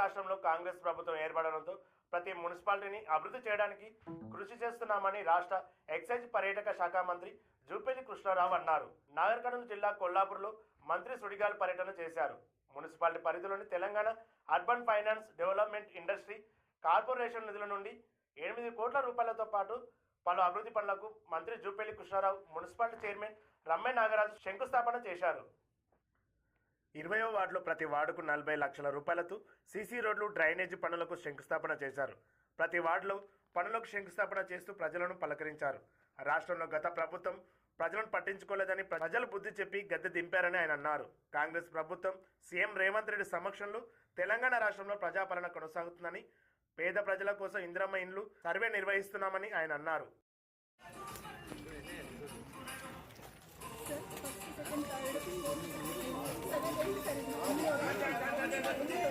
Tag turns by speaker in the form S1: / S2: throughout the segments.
S1: రాష్ట్రంలో కాంగ్రెస్ ప్రభుత్వం ఏర్పడడంతో ప్రతి మున్సిపాలిటీని అభివృద్ధి చేయడానికి కృషి చేస్తున్నామని రాష్ట్ర ఎక్సైజ్ పర్యాటక శాఖ మంత్రి జూపల్లి కృష్ణారావు అన్నారు. నాగర్ కర్నూలు జిల్లా కొల్లాపూర్లో మంత్రి సుడిగాల్ పర్యటన చేశారు. మున్సిపాలిటీ పరిధిలోని Telangana urban finance development industry corporation నిధుల నుండి ఎనిమిది కోట్ల రూపాయలతో పాటు పలు అభివృద్ధి పనులకు మంత్రి జూపేలి కృష్ణారావు మున్సిపాలిటీ చైర్మన్ రమ్య నాగరాజు శంకుస్థాపన చేశారు. ఇరవయో వార్డులో ప్రతి వార్డుకు నలభై లక్షల రూపాయలతో సీసీ రోడ్లు డ్రైనేజీ పనులకు శంకుస్థాపన చేశారు. ప్రతి వార్డులో పనులకు శంకుస్థాపన చేస్తూ ప్రజలను పలకరించారు. రాష్ట్రంలో గత ప్రభుత్వం ప్రజలను పట్టించుకోలేదని ప్రజలు బుద్ధి చెప్పి గద్దె దింపారని ఆయన అన్నారు. కాంగ్రెస్ ప్రభుత్వం సీఎం రేవంత్ రెడ్డి సమక్షంలో తెలంగాణ రాష్ట్రంలో ప్రజాపాలన కొనసాగుతుందని పేద ప్రజల కోసం ఇందిరమ్మ ఇండ్లు సర్వే నిర్వహిస్తున్నామని ఆయన అన్నారు.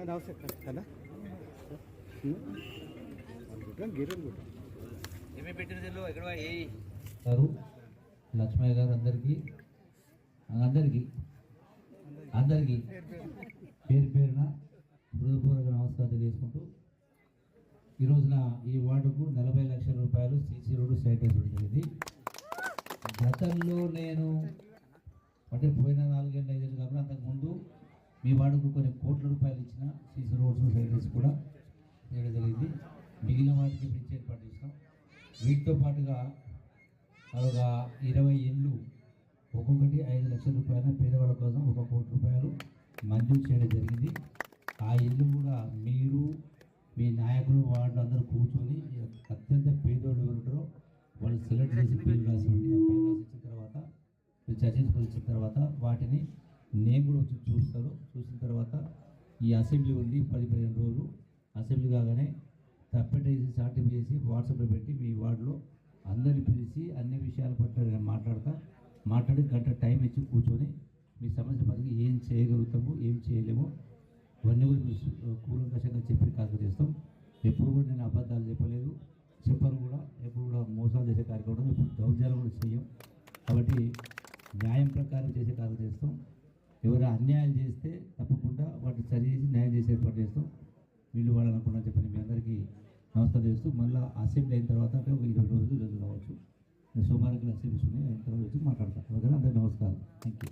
S2: నమస్తే కదా గిరం
S3: లక్ష్మయ్య గారు అందరికీ అందరికీ అందరికీ పేరు పేరున హృదయపూర్వక నమస్కారం తెలియజేసుకుంటూ ఈ రోజున ఈ వార్డుకు నలభై లక్షల రూపాయలు సీసీ రోడ్డు శానిటైజ్ జరిగింది. గతంలో నేను అంటే పోయిన నాలుగేళ్ళ ఐదేళ్ళు కాకుండా అంతకుముందు మీ వాడుకు కొన్ని కోట్ల రూపాయలు ఇచ్చిన సీసీ రోడ్స్ శానిటైజ్ కూడా చేయడం జరిగింది. మిగిలిన వాటికి బ్రిడ్జ్ ఏర్పాటు చేసినాం వీటితో పాటుగా ఒక ఇరవై ఇళ్ళు ఒక్కొక్కటి ఐదు లక్షల రూపాయల పేదవాళ్ళ కోసం ఒక కోటి రూపాయలు మంజూరు చేయడం జరిగింది. ఆ ఇల్లు కూడా మీరు మీ నాయకులు వాళ్ళు అందరూ కూర్చొని అత్యంత పేదోళ్ళు ఎవరుంటారో వాళ్ళు సెలెక్ట్ చేసి పేరు రాసి ఉండి ఆ పేరు రాసి ఇచ్చిన తర్వాత మీరు చర్చించుకొని ఇచ్చిన తర్వాత వాటిని నేను కూడా వచ్చి చూస్తారు చూసిన తర్వాత ఈ అసెంబ్లీ ఉంది పది పదిహేను రోజులు. అసెంబ్లీ కాగానే తప్పెట్టేసి చాటింపు చేసి వాట్సాప్లో పెట్టి మీ వార్డులో అందరిని పిలిచి అన్ని విషయాల పట్ల నేను మాట్లాడతా. మాట్లాడి గంట టైం ఇచ్చి కూర్చొని మీ సమస్య పనికి ఏం చేయగలుగుతాము ఏం చేయలేము. ఇవన్నీ కూడా మీరు కూలంకషంగా చెప్పి కాక చేస్తాం. ఎప్పుడు కూడా నేను అబద్ధాలు చెప్పలేదు. చెప్పను కూడా ఎప్పుడు కూడా మోసాలు చేసే కార్యక్రమం ఇప్పుడు దౌర్జాలు కూడా చేయం కాబట్టి న్యాయం ప్రకారం చేసే కాక చేస్తాం. ఎవరు అన్యాయాలు చేస్తే తప్పకుండా వాటిని సరి చేసి న్యాయం చేసే ఏర్పాటు చేస్తాం. వీళ్ళు వాళ్ళు చెప్పని మీ అందరికీ నమస్కారం చేస్తూ మళ్ళీ అసెంబ్లీ అయిన తర్వాత అంటే ఒక ఇరవై రోజులు రోజులు కావచ్చు. నేను సోమవారం అసెంబ్లీస్ ఉన్నాయి అయిన తర్వాత వచ్చి మాట్లాడతాను ఓకేనా? అందరికీ నమస్కారం. Thank you